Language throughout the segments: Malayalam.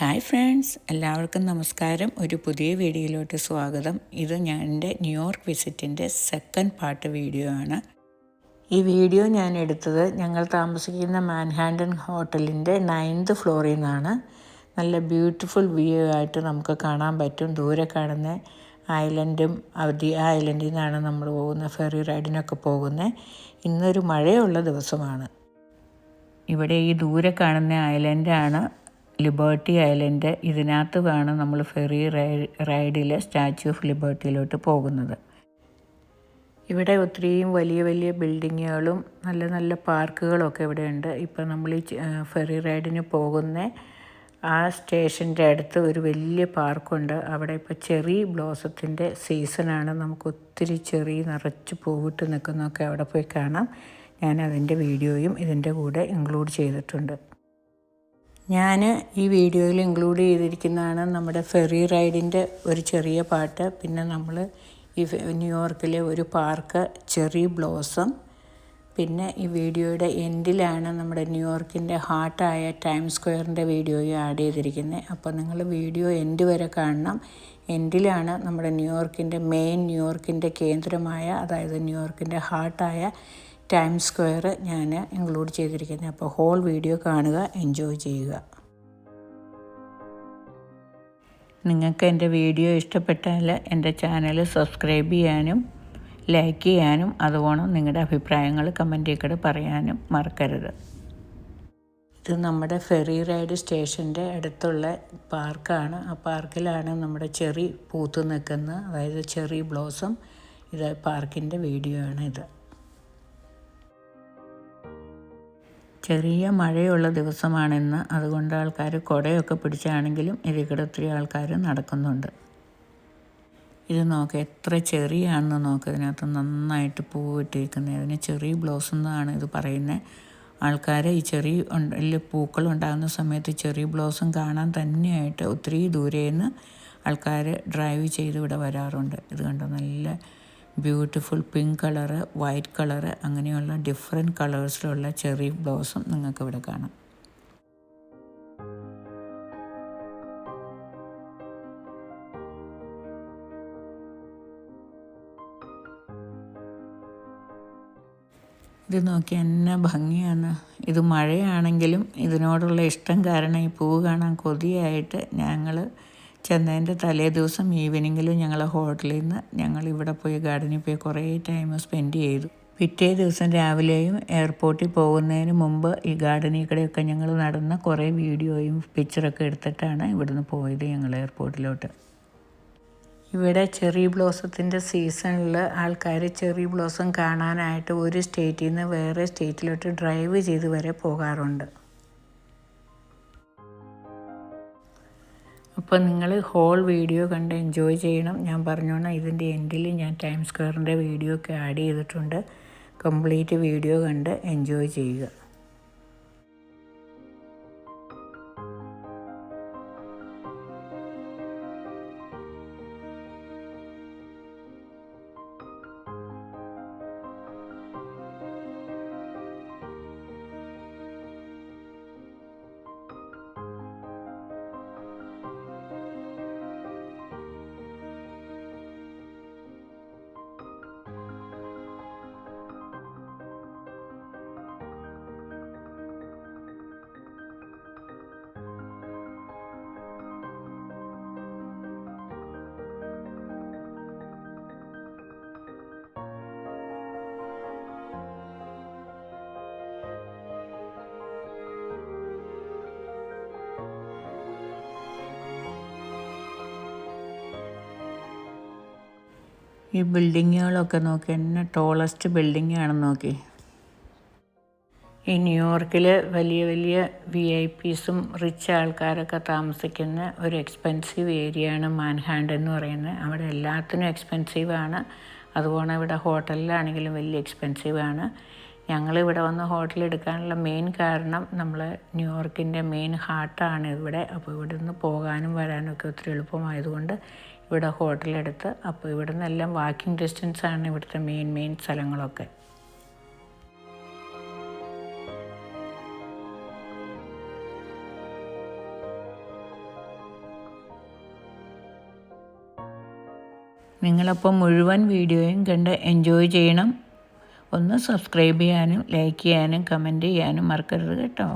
ഹായ് ഫ്രണ്ട്സ് എല്ലാവർക്കും നമസ്കാരം. ഒരു പുതിയ വീഡിയോയിലോട്ട് സ്വാഗതം. ഇത് ഞാൻ എന്റെ ന്യൂയോർക്ക് വിസിറ്റിന്റെ സെക്കൻഡ് പാർട്ട് വീഡിയോ ആണ്. ഈ വീഡിയോ ഞാൻ എടുത്തത് ഞങ്ങൾ താമസിക്കുന്ന മാൻഹാൻഡൻ ഹോട്ടലിന്റെ നയൻത് ഫ്ലോറിൽ നിന്നാണ്. നല്ല ബ്യൂട്ടിഫുൾ വ്യൂ ആയിട്ട് നമുക്ക് കാണാൻ പറ്റും. ദൂരെ കാണുന്ന ഐലൻഡും അവധി ഐലൻഡിൽ നിന്നാണ് നമ്മൾ പോകുന്നത് ഫെറി റൈഡിനൊക്കെ പോകുന്നത് ഇന്നൊരു മഴയുള്ള ദിവസമാണ്. ഇവിടെ ഈ ദൂരെ കാണുന്ന ഐലൻഡാണ് ലിബേർട്ടി ഐലൻഡ് ഇതിനകത്ത് വേണം നമ്മൾ ഫെറി റൈഡിൽ സ്റ്റാച്യു ഓഫ് ലിബേർട്ടിയിലോട്ട് പോകുന്നത്. ഇവിടെ ഒത്തിരിയും വലിയ വലിയ ബിൽഡിങ്ങുകളും നല്ല നല്ല പാർക്കുകളൊക്കെ ഇവിടെ ഉണ്ട് ഇപ്പോൾ നമ്മൾ ഈ ഫെറി റൈഡിന് പോകുന്ന ആ സ്റ്റേഷന്റെ അടുത്ത് ഒരു വലിയ പാർക്കുണ്ട് അവിടെ ഇപ്പോൾ ചെറി ബ്ലോസത്തിന്റെ സീസണാണ് നമുക്ക് ഒത്തിരി ചെറി നിറച്ച് പൂവിട്ട് നിൽക്കുന്നതൊക്കെ അവിടെ പോയി കാണാം. ഞാൻ അതിന്റെ വീഡിയോയും ഇതിന്റെ കൂടെ ഇൻക്ലൂഡ് ചെയ്തിട്ടുണ്ട്. ഞാൻ ഈ വീഡിയോയിൽ ഇൻക്ലൂഡ് ചെയ്തിരിക്കുന്നതാണ് നമ്മുടെ ഫെറി റൈഡിന്റെ ഒരു ചെറിയ പാട്ട്. പിന്നെ നമ്മൾ ഈ ന്യൂയോർക്കിലെ ഒരു പാർക്ക് ചെറി ബ്ലോസം. പിന്നെ ഈ വീഡിയോയുടെ എൻഡിലാണ് നമ്മുടെ ന്യൂയോർക്കിന്റെ ഹാർട്ടായ ടൈം സ്ക്വയറിന്റെ വീഡിയോയും ആഡ് ചെയ്തിരിക്കുന്നത് അപ്പോൾ നിങ്ങൾ വീഡിയോ എൻഡ് വരെ കാണണം. എൻഡിലാണ് നമ്മുടെ ന്യൂയോർക്കിന്റെ മെയിൻ ന്യൂയോർക്കിന്റെ കേന്ദ്രമായ അതായത് ന്യൂയോർക്കിന്റെ ഹാർട്ടായ ടൈം സ്ക്വയർ ഞാൻ ഇൻക്ലൂഡ് ചെയ്തിരിക്കുന്നത് അപ്പോൾ ഹോൾ വീഡിയോ കാണുക എൻജോയ് ചെയ്യുക. നിങ്ങൾക്ക് എന്റെ വീഡിയോ ഇഷ്ടപ്പെട്ടാൽ എന്റെ ചാനൽ സബ്സ്ക്രൈബ് ചെയ്യാനും ലൈക്ക് ചെയ്യാനും അതുപോലെ നിങ്ങളുടെ അഭിപ്രായങ്ങൾ കമന്റ് കൂടെ പറയാനും മറക്കരുത്. ഇത് നമ്മുടെ ഫെറി റൈഡ് സ്റ്റേഷന്റെ അടുത്തുള്ള പാർക്കാണ് ആ പാർക്കിലാണ് നമ്മുടെ ചെറി പൂത്ത് നിൽക്കുന്നത് അതായത് ചെറി ബ്ലോസം ഇത് പാർക്കിന്റെ വീഡിയോ ആണ് ഇത്. ചെറിയ മഴയുള്ള ദിവസമാണെന്ന് അതുകൊണ്ട് ആൾക്കാർ കുടയൊക്കെ പിടിച്ചാണെങ്കിലും ഇതിൽ ഒത്തിരി ആൾക്കാർ നടക്കുന്നുണ്ട്. ഇത് നോക്ക് എത്ര ചെറിയാണെന്ന് നോക്ക്. ഇതിനകത്ത് നന്നായിട്ട് പൂവിട്ടിരിക്കുന്നത് ഇതിന് ചെറിയ ബ്ലോസം എന്നാണ് ഇത് പറയുന്നത് ആൾക്കാർ ഈ ചെറിയ വലിയ പൂക്കൾ ഉണ്ടാകുന്ന സമയത്ത് ചെറിയ ബ്ലൗസും കാണാൻ തന്നെയായിട്ട് ഒത്തിരി ദൂരേന്ന് ആൾക്കാർ ഡ്രൈവ് ചെയ്ത് ഇവിടെ വരാറുണ്ട്. ഇത് കണ്ടോ? നല്ല beautiful pink colour white colour അങ്ങനെയുള്ള ഡിഫറെന്റ് കളേഴ്സിലുള്ള ചെറി ബ്ലോസം നിങ്ങൾക്ക് ഇവിടെ കാണാം. ഇത് നോക്കി എന്നെ ഭംഗിയാണ്. ഇത് മഴയാണെങ്കിലും ഇതിനോടുള്ള ഇഷ്ടം കാരണം ഈ പൂവ് കാണാൻ കൊതിയായിട്ട് ഞങ്ങൾ ചെന്നതിന്റെ തലേ ദിവസം ഈവനിങ്ങിലും ഞങ്ങൾ ഹോട്ടലിൽ നിന്ന് ഞങ്ങൾ ഇവിടെ പോയി ഗാർഡനിൽ പോയി കുറേ ടൈം സ്പെൻഡ് ചെയ്തു. പിറ്റേ ദിവസം രാവിലെയും എയർപോർട്ടിൽ പോകുന്നതിന് മുമ്പ് ഈ ഗാർഡനിൽ കൂടെയൊക്കെ ഞങ്ങൾ നടന്ന കുറേ വീഡിയോയും പിക്ചറൊക്കെ എടുത്തിട്ടാണ് ഇവിടുന്ന് പോയത് ഞങ്ങൾ എയർപോർട്ടിലോട്ട് ഇവിടെ ചെറി ബ്ലോസത്തിന്റെ സീസണിൽ ആൾക്കാർ ചെറി ബ്ലോസം കാണാനായിട്ട് ഒരു സ്റ്റേറ്റിൽ നിന്ന് വേറെ സ്റ്റേറ്റിലോട്ട് ഡ്രൈവ് ചെയ്ത് വരെ പോകാറുണ്ട്. അപ്പോൾ നിങ്ങൾ ഹോൾ വീഡിയോ കണ്ട് എൻജോയ് ചെയ്യണം. ഞാൻ പറഞ്ഞോണം ഇതിന്റെ എൻഡിൽ ഞാൻ ടൈം സ്ക്വയറിന്റെ വീഡിയോ ഒക്കെ ആഡ് ചെയ്തിട്ടുണ്ട്. കംപ്ലീറ്റ് വീഡിയോ കണ്ട് എൻജോയ് ചെയ്യുക. ഈ ബിൽഡിങ്ങുകളൊക്കെ നോക്കി. എന്നെ ടോളസ്റ്റ് ബിൽഡിംഗ് ആണെന്ന് നോക്കി. ഈ ന്യൂയോർക്കിൽ വലിയ വലിയ വി ഐ പീസും റിച്ച് ആൾക്കാരൊക്കെ താമസിക്കുന്ന ഒരു എക്സ്പെൻസീവ് ഏരിയയാണ് മാൻഹാൻഡ് എന്ന് പറയുന്നത്. അവിടെ എല്ലാത്തിനും ആണ്. അതുപോലെ ഇവിടെ ഹോട്ടലിലാണെങ്കിലും വലിയ എക്സ്പെൻസീവാണ് ഞങ്ങൾ ഇവിടെ വന്ന് ഹോട്ടൽ എടുക്കാനുള്ള മെയിൻ കാരണം നമ്മൾ ന്യൂയോർക്കിന്റെ മെയിൻ ഹാർട്ടാണ് ഇവിടെ. അപ്പോൾ ഇവിടെ നിന്ന് പോകാനും വരാനും ഒക്കെ ഒത്തിരി എളുപ്പമായതുകൊണ്ട് ഇവിടെ ഹോട്ടലെടുത്ത് അപ്പോൾ ഇവിടെ നിന്നെല്ലാം വാക്കിംഗ് ആണ് ഇവിടുത്തെ മെയിൻ മെയിൻ സ്ഥലങ്ങളൊക്കെ. നിങ്ങളപ്പോൾ മുഴുവൻ വീഡിയോയും കണ്ട് എൻജോയ് ചെയ്യണം. ഒന്ന് സബ്സ്ക്രൈബ് ചെയ്യാനും ലൈക്ക് ചെയ്യാനും കമന്റ് ചെയ്യാനും മറക്കരുത് കേട്ടോ.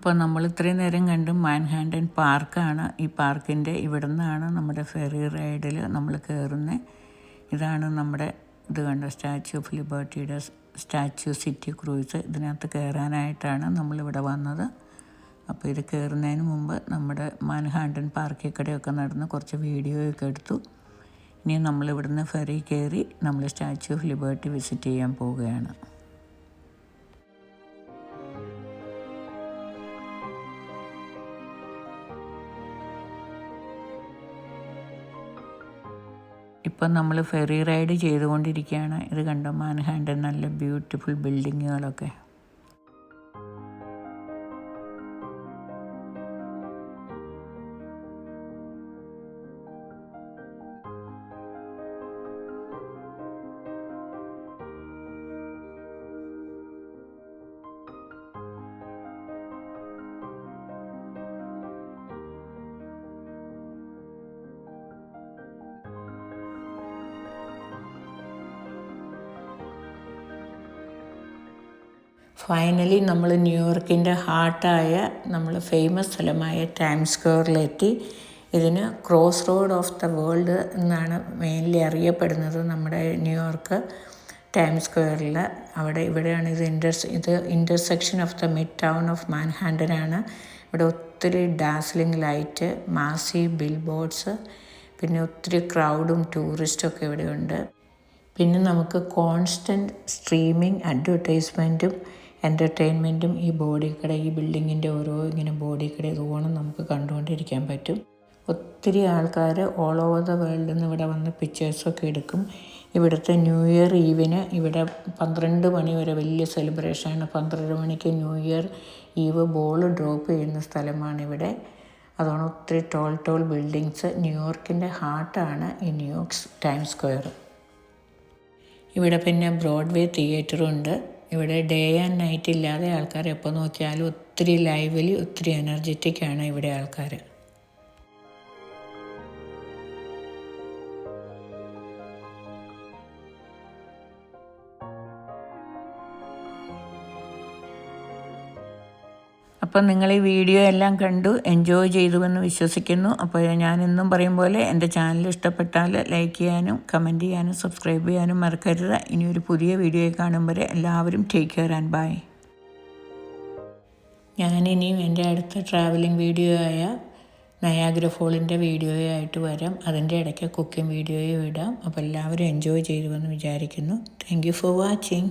അപ്പോൾ നമ്മൾ ഇത്രയും നേരം കണ്ട് മാൻഹാൻഡൻ പാർക്കാണ്. ഈ പാർക്കിന്റെ ഇവിടെ നിന്നാണ് നമ്മുടെ ഫെറി റൈഡിൽ നമ്മൾ കയറുന്നത് ഇതാണ് നമ്മുടെ ഇത് കണ്ട സ്റ്റാച്യു ഓഫ് ലിബർട്ടിയുടെ സ്റ്റാച്യു സിറ്റി ക്രൂയിസ്. ഇതിനകത്ത് കയറാനായിട്ടാണ് നമ്മളിവിടെ വന്നത്. അപ്പോൾ ഇത് കയറുന്നതിന് മുമ്പ് നമ്മുടെ മാൻഹാണ്ടൻ പാർക്കിൽ കൂടെയൊക്കെ നടന്ന് കുറച്ച് വീഡിയോയൊക്കെ എടുത്തു. ഇനി നമ്മളിവിടുന്ന് ഫെറി കയറി നമ്മൾ സ്റ്റാച്യു ഓഫ് ലിബർട്ടി വിസിറ്റ് ചെയ്യാൻ പോവുകയാണ്. ഇപ്പം നമ്മൾ ഫെറി റൈഡ് ചെയ്തുകൊണ്ടിരിക്കുകയാണ്. ഇത് കണ്ടോ? മാൻഹാന്റെ നല്ല ബ്യൂട്ടിഫുൾ ബിൽഡിങ്ങുകളൊക്കെ ഫൈനലി നമ്മൾ ന്യൂയോർക്കിന്റെ ഹാർട്ടായ നമ്മൾ ഫേമസ് സ്ഥലമായ ടൈം സ്ക്വയറിലെത്തി ഇതിന് cross road of the world എന്നാണ് മെയിൻലി അറിയപ്പെടുന്നത് നമ്മുടെ ന്യൂയോർക്ക് ടൈം സ്ക്വയറിൽ അവിടെ ഇവിടെയാണ് ഇത് ഇന്റർസ് ഇത് intersection of the mid town of മാൻഹാൻഡനാണ് ഇവിടെ ഒത്തിരി ഡാസ്ലിംഗ് ലൈറ്റ് മാസി ബിൽ ബോർഡ്സ് പിന്നെ ഒത്തിരി ക്രൗഡും ടൂറിസ്റ്റും ഒക്കെ ഇവിടെയുണ്ട്. പിന്നെ നമുക്ക് കോൺസ്റ്റന്റ് സ്ട്രീമിംഗ് അഡ്വർടൈസ്മെന്റും എന്റർടൈൻമെന്റും ഈ ബോഡി കട ഈ ബിൽഡിങ്ങിന്റെ ഓരോ ഇങ്ങനെ ബോഡി കട ഇതുപോലെ നമുക്ക് കണ്ടുകൊണ്ടിരിക്കാൻ പറ്റും. ഒത്തിരി ആൾക്കാർ ഓൾ ഓവർ ദ വേൾഡിൽ നിന്ന് ഇവിടെ വന്ന് പിക്ചേഴ്സൊക്കെ എടുക്കും. ഇവിടുത്തെ ന്യൂ ഇയർ ഈവിന് ഇവിടെ പന്ത്രണ്ട് മണി വരെ വലിയ സെലിബ്രേഷനാണ് പന്ത്രണ്ട് മണിക്ക് new year eve ball drop ചെയ്യുന്ന സ്ഥലമാണ് ഇവിടെ അതുകൊണ്ട് ഒത്തിരി ടോൾ ടോൾ ബിൽഡിങ്സ് ന്യൂയോർക്കിന്റെ ഹാർട്ടാണ് ഈ ന്യൂയോർക്ക് ടൈം സ്ക്വയർ ഇവിടെ പിന്നെ ബ്രോഡ്വേ തിയേറ്ററും ഉണ്ട്. ഇവിടെ ഡേ ആൻഡ് നൈറ്റ് ഇല്ലാതെ ആൾക്കാർ എപ്പോൾ നോക്കിയാലും ഒത്തിരി ലൈവലി ഒത്തിരി എനർജറ്റിക് ആണ് ഇവിടെ ആൾക്കാർ അപ്പം നിങ്ങൾ ഈ വീഡിയോ എല്ലാം കണ്ടു എൻജോയ് ചെയ്തുവെന്ന് വിശ്വസിക്കുന്നു. അപ്പോൾ ഞാൻ എന്നും പറയും പോലെ എന്റെ ചാനൽ ഇഷ്ടപ്പെട്ടാൽ ലൈക്ക് ചെയ്യാനും കമന്റ് ചെയ്യാനും സബ്സ്ക്രൈബ് ചെയ്യാനും മറക്കരുത്. ഇനി ഒരു പുതിയ വീഡിയോ കാണുമ്പോൾ എല്ലാവരും ടേക്ക് കെയർ ആൻഡ് ബൈ ഞാനിനിയും എന്റെ അടുത്ത ട്രാവലിംഗ് വീഡിയോ ആയ നയാഗ്ര ഫോളിന്റെ വീഡിയോയായിട്ട് വരാം. അതിന്റെ ഇടയ്ക്ക് കുക്കിംഗ് വീഡിയോയും ഇടാം. അപ്പോൾ എല്ലാവരും എൻജോയ് ചെയ്തുവെന്ന് വിചാരിക്കുന്നു. Thank you for watching